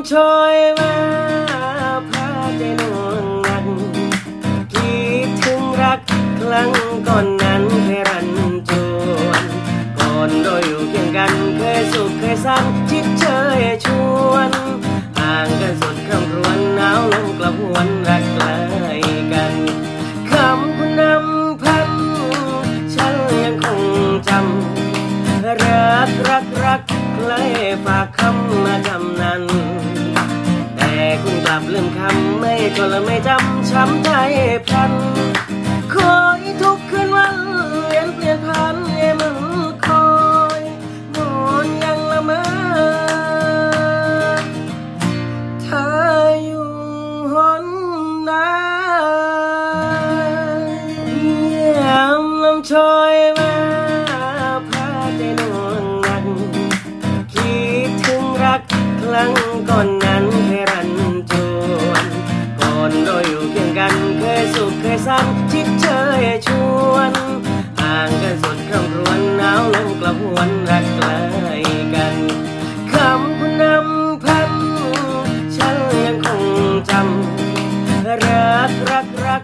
ำชอยมาพาใจนวงนักคิดถึงรักครั้งก่อนนั้นเคยรันจวนก่อนเราอยู่เคียงกันเคยสุขเคยสันจิตเชยชวนห่างกันสุดคำรวญหนาวลมกลับหวนรักไกลกันคำคุณนำพันฉันยังคงจำรักรักรักใครฝากคำมาจำนั้น ลับลืมคำไม่ก็เลยไม่จำช้ำใจพันคอยทุกคืนวันเปลี่ยนเปลี่ยนพันเย่มันคอยนอนยังละเมอเธออยู่หนไหนยามลำชอย เคยสุขเคยสันชิดเชยชวนห่างกันสุดคำรวนหนาวลมกลับหวนรักไกลกันคำคุณนำพันฉันยังคงจำรักรักรัก